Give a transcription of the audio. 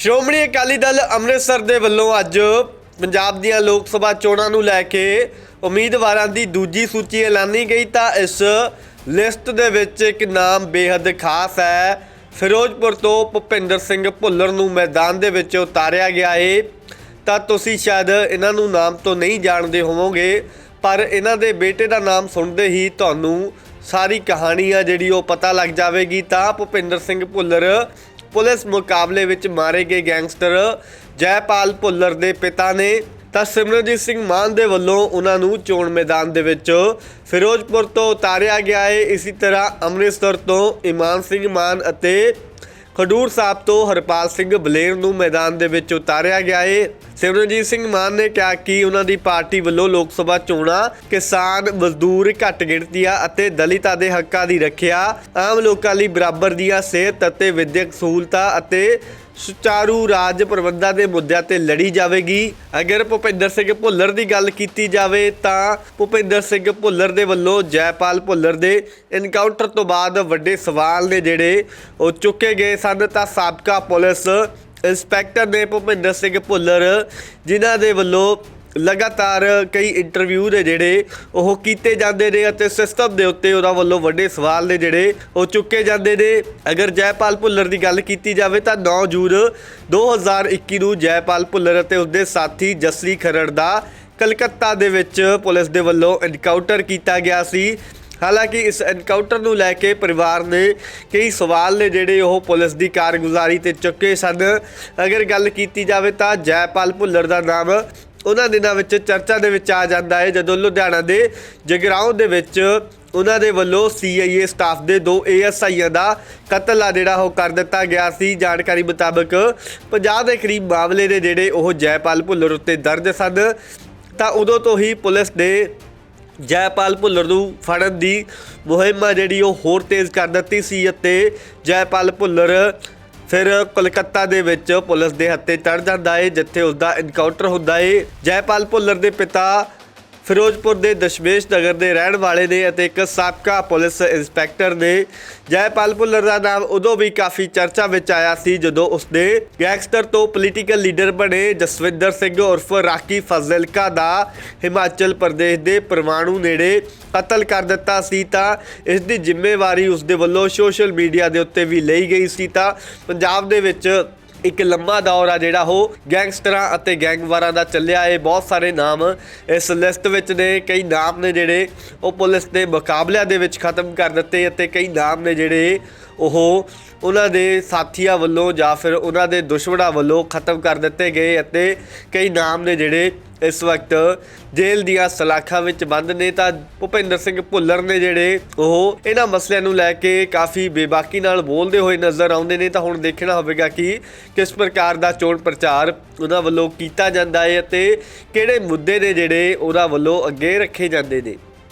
ਸ਼੍ਰੋਮਣੀ ਅਕਾਲੀ ਦਲ ਅੰਮ੍ਰਿਤਸਰ ਦੇ ਵੱਲੋਂ ਅੱਜ ਪੰਜਾਬ ਦੀਆਂ ਲੋਕ ਸਭਾ ਚੋਣਾਂ ਨੂੰ ਲੈ ਕੇ ਉਮੀਦਵਾਰਾਂ ਦੀ ਦੂਜੀ ਸੂਚੀ ਐਲਾਨੀ ਗਈ ਤਾਂ ਇਸ ਲਿਸਟ ਦੇ ਵਿੱਚ ਇੱਕ ਨਾਮ ਬੇहद ਖਾਸ ਹੈ। ਫਿਰੋਜ਼ਪੁਰ ਤੋਂ ਭੁਪਿੰਦਰ ਸਿੰਘ ਭੁੱਲਰ ਨੂੰ ਮੈਦਾਨ ਦੇ ਵਿੱਚ ਉਤਾਰਿਆ ਗਿਆ ਏ। ਤਾਂ ਤੁਸੀਂ ਸ਼ਾਇਦ ਇਹਨਾਂ ਨੂੰ ਨਾਮ ਤੋਂ ਨਹੀਂ ਜਾਣਦੇ ਹੋਵੋਗੇ, ਪਰ ਇਹਨਾਂ ਦੇ ਬੇਟੇ ਦਾ ਨਾਮ ਸੁਣਦੇ ਹੀ ਤੁਹਾਨੂੰ ਸਾਰੀ ਕਹਾਣੀ ਆ ਜਿਹੜੀ ਉਹ ਪਤਾ ਲੱਗ ਜਾਵੇਗੀ। ਤਾਂ ਭੁਪਿੰਦਰ ਸਿੰਘ ਭੁੱਲਰ ਪੁਲਿਸ ਮੁਕਾਬਲੇ ਵਿੱਚ ਮਾਰੇ ਗਏ ਗੈਂਗਸਟਰ ਜੈਪਾਲ ਭੁੱਲਰ ਦੇ ਪਿਤਾ ਨੇ ਤਾਂ ਸਿਮਰਨਜੀਤ ਸਿੰਘ ਮਾਨ ਦੇ ਵੱਲੋਂ ਉਹਨਾਂ ਨੂੰ ਚੋਣ ਮੈਦਾਨ ਦੇ ਵਿੱਚ ਫਿਰੋਜ਼ਪੁਰ ਤੋਂ ਉਤਾਰਿਆ ਗਿਆ ਹੈ। ਇਸੇ ਤਰ੍ਹਾਂ ਅੰਮ੍ਰਿਤਸਰ ਤੋਂ ਇਮਾਨ ਸਿੰਘ ਮਾਨ ਅਤੇ ਖਡੂਰ ਸਾਹਿਬ ਤੋਂ ਹਰਪਾਲ ਸਿੰਘ ਬਲੇਰ ਨੂੰ ਮੈਦਾਨ ਦੇ ਵਿੱਚ ਉਤਾਰਿਆ ਗਿਆ ਹੈ। ਸਿਮਰਨਜੀਤ ਸਿੰਘ ਮਾਨ ਨੇ ਕਿਹਾ ਕਿ ਉਹਨਾਂ ਦੀ ਪਾਰਟੀ ਵੱਲੋਂ ਲੋਕ ਸਭਾ ਚੋਣਾਂ ਕਿਸਾਨ ਮਜ਼ਦੂਰ ਘੱਟ ਗਿਣਤੀਆਂ ਅਤੇ ਦਲਿਤਾਂ ਦੇ ਹੱਕਾਂ ਦੀ ਰੱਖਿਆ, ਆਮ ਲੋਕਾਂ ਲਈ ਬਰਾਬਰ ਦੀਆਂ ਸਿਹਤ ਅਤੇ ਵਿਦਿਅਕ ਸਹੂਲਤਾਂ ਅਤੇ ਸੁਚਾਰੂ ਰਾਜ ਪ੍ਰਬੰਧਾਂ ਦੇ ਮੁੱਦਿਆਂ ਤੇ ਲੜੀ ਜਾਵੇਗੀ। ਅਗਰ ਭੁਪਿੰਦਰ ਸਿੰਘ ਭੁੱਲਰ ਦੀ ਗੱਲ ਕੀਤੀ ਜਾਵੇ ਤਾਂ ਭੁਪਿੰਦਰ ਸਿੰਘ ਭੁੱਲਰ ਦੇ ਵੱਲੋਂ ਜੈਪਾਲ ਭੁੱਲਰ ਦੇ ਇਨਕਾਊਂਟਰ ਤੋਂ ਬਾਅਦ ਵੱਡੇ ਸਵਾਲ ਨੇ ਜਿਹੜੇ ਉਹ ਚੁੱਕੇ ਗਏ ਸਨ। ਤਾਂ ਸਾਬਕਾ ਪੁਲਿਸ ਇੰਸਪੈਕਟਰ ਨੇ ਭੁਪਿੰਦਰ ਸਿੰਘ ਭੁੱਲਰ, ਜਿਨ੍ਹਾਂ ਦੇ ਵੱਲੋਂ ਲਗਾਤਾਰ ਕਈ ਇੰਟਰਵਿਊ ਦੇ ਜਿਹੜੇ, ਉਹ ਕੀਤੇ ਜਾਂਦੇ ਨੇ ਅਤੇ ਸਿਸਟਮ ਦੇ ਉੱਤੇ ਉਹਨਾਂ ਵੱਲੋਂ ਵੱਡੇ ਸਵਾਲ ਨੇ ਜਿਹੜੇ, ਉਹ ਚੁੱਕੇ ਜਾਂਦੇ ਨੇ। ਅਗਰ ਜੈਪਾਲ ਭੁੱਲਰ ਦੀ ਗੱਲ ਕੀਤੀ ਜਾਵੇ ਤਾਂ 9 ਜੂਨ 2021 ਨੂੰ ਜੈਪਾਲ ਭੁੱਲਰ ਅਤੇ ਉਸਦੇ ਸਾਥੀ ਜਸਰੀ ਖਰੜ ਦਾ ਕਲਕੱਤਾ ਦੇ ਵਿੱਚ ਪੁਲਿਸ ਦੇ ਵੱਲੋਂ ਐਨਕਾਊਂਟਰ ਕੀਤਾ ਗਿਆ ਸੀ। ਹਾਲਾਂਕਿ ਇਸ ਐਨਕਾਊਂਟਰ ਨੂੰ ਲੈ ਕੇ ਪਰਿਵਾਰ ਨੇ ਕਈ ਸਵਾਲ ਨੇ ਜਿਹੜੇ ਉਹ ਪੁਲਿਸ ਦੀ ਕਾਰਗੁਜ਼ਾਰੀ ਤੇ ਚੁੱਕੇ ਸਨ। ਅਗਰ ਗੱਲ ਕੀਤੀ ਜਾਵੇ ਤਾਂ ਜੈਪਾਲ ਭੁੱਲਰ ਦਾ ਨਾਮ ਉਹਨਾਂ ਦਿਨਾਂ ਵਿੱਚ ਚਰਚਾ ਦੇ ਵਿੱਚ ਆ ਜਾਂਦਾ ਹੈ। ਜਦੋਂ ਲੁਧਿਆਣਾ ਦੇ ਜਗਰਾਉਂ ਦੇ ਵਿੱਚ ਉਹਨਾਂ ਦੇ ਵੱਲੋਂ CIA ਸਟਾਫ ਦੇ ਦੋ ASIਆਂ ਦਾ ਕਤਲ ਆ ਜਿਹੜਾ ਉਹ ਕਰ ਦਿੱਤਾ ਗਿਆ ਸੀ। ਜਾਣਕਾਰੀ ਮੁਤਾਬਕ 50 ਦੇ ਕਰੀਬ ਮਾਮਲੇ ਨੇ ਜਿਹੜੇ ਉਹ ਜੈਪਾਲ ਭੁੱਲਰ ਉੱਤੇ ਦਰਜ ਸਨ। ਤਾਂ ਉਦੋਂ ਤੋਂ ਹੀ ਪੁਲਿਸ ਦੇ ਜੈਪਾਲ ਭੁੱਲਰ ਨੂੰ ਫੜਨ ਦੀ ਮੁਹਿੰਮ ਆ ਜਿਹੜੀ ਉਹ ਹੋਰ ਤੇਜ਼ ਕਰ ਦਿੱਤੀ ਸੀ ਅਤੇ ਜੈਪਾਲ ਭੁੱਲਰ ਫਿਰ ਕੋਲਕਾਤਾ ਦੇ ਵਿੱਚ ਪੁਲਿਸ ਦੇ ਹੱਥੇ ਚੜ ਜਾਂਦਾ ਹੈ ਜਿੱਥੇ ਉਸ ਦਾ ਐਨਕਾਊਂਟਰ ਹੁੰਦਾ ਏ। ਜੈਪਾਲ ਭੁੱਲਰ ਦੇ ਪਿਤਾ ਫਿਰੋਜ਼ਪੁਰ ਦੇ ਦਸ਼ਮੇਸ਼ ਨਗਰ ਦੇ ਰਹਿਣ ਵਾਲੇ ਨੇ ਅਤੇ ਇੱਕ ਸਾਬਕਾ ਪੁਲਿਸ ਇੰਸਪੈਕਟਰ ਨੇ ਜੈਪਾਲ ਭੁੱਲਰ ਦਾ ਨਾਮ ਉਦੋਂ ਵੀ ਕਾਫੀ ਚਰਚਾ ਵਿੱਚ ਆਇਆ ਸੀ ਜਦੋਂ ਉਸਨੇ ਗੈਂਗਸਟਰ ਤੋਂ ਪੋਲੀਟੀਕਲ ਲੀਡਰ ਬਣੇ ਜਸਵਿੰਦਰ ਸਿੰਘ ਉਰਫ ਰਾਕੀ ਫਜ਼ਲਕਾ ਦਾ ਹਿਮਾਚਲ ਪ੍ਰਦੇਸ਼ ਦੇ ਪਰਮਾਣੂ ਨੇੜੇ ਕਤਲ ਕਰ ਦਿੱਤਾ ਸੀ ਤਾਂ ਇਸ ਦੀ ਜ਼ਿੰਮੇਵਾਰੀ ਉਸਦੇ ਵੱਲੋਂ ਸੋਸ਼ਲ ਮੀਡੀਆ ਦੇ ਉੱਤੇ ਵੀ ਲਈ ਗਈ ਸੀ ਤਾਂ ਪੰਜਾਬ ਦੇ ਵਿੱਚ ਇੱਕ ਲੰਮਾ ਦੌਰ ਆ ਜਿਹੜਾ ਉਹ ਗੈਂਗਸਟਰਾਂ ਅਤੇ ਗੈਂਗਵਾਰਾਂ ਦਾ ਚੱਲਿਆ। ਏ ਬਹੁਤ ਸਾਰੇ ਨਾਮ ਇਸ ਲਿਸਟ ਵਿੱਚ ਨੇ। ਕਈ ਨਾਮ ਨੇ ਜਿਹੜੇ ਉਹ ਪੁਲਿਸ ਦੇ ਮੁਕਾਬਲਿਆਂ ਦੇ ਵਿੱਚ ਖਤਮ ਕਰ ਦਿੱਤੇ ਅਤੇ ਕਈ ਨਾਮ ਨੇ ਜਿਹੜੇ ਉਹ ਉਹਨਾਂ ਦੇ ਸਾਥੀਆਂ ਵੱਲੋਂ ਜਾਂ ਫਿਰ ਉਹਨਾਂ ਦੇ ਦੁਸ਼ਮਣਾਂ ਵੱਲੋਂ ਖਤਮ ਕਰ ਦਿੱਤੇ ਗਏ ਅਤੇ ਕਈ ਨਾਮ ਨੇ ਜਿਹੜੇ ਇਸ ਵਕਤ ਜੇਲ੍ਹ ਦੀਆਂ ਸਲਾਖਾਂ ਵਿੱਚ ਬੰਦ ਨੇ ਤਾਂ ਭੁਪਿੰਦਰ ਸਿੰਘ ਭੁੱਲਰ ਨੇ ਜਿਹੜੇ ਉਹ ਇਹਨਾਂ ਮਸਲਿਆਂ ਨੂੰ ਲੈ ਕੇ ਕਾਫੀ ਬੇਬਾਕੀ ਨਾਲ ਬੋਲਦੇ ਹੋਏ ਨਜ਼ਰ ਆਉਂਦੇ ਨੇ ਤਾਂ ਹੁਣ ਦੇਖਣਾ ਹੋਵੇਗਾ ਕਿ ਕਿਸ ਪ੍ਰਕਾਰ ਦਾ ਚੋਣ ਪ੍ਰਚਾਰ ਉਹਨਾਂ ਵੱਲੋਂ ਕੀਤਾ ਜਾਂਦਾ ਹੈ ਅਤੇ ਕਿਹੜੇ ਮੁੱਦੇ ਨੇ ਜਿਹੜੇ ਉਹਨਾਂ ਵੱਲੋਂ ਅੱਗੇ ਰੱਖੇ ਜਾਂਦੇ ਨੇ।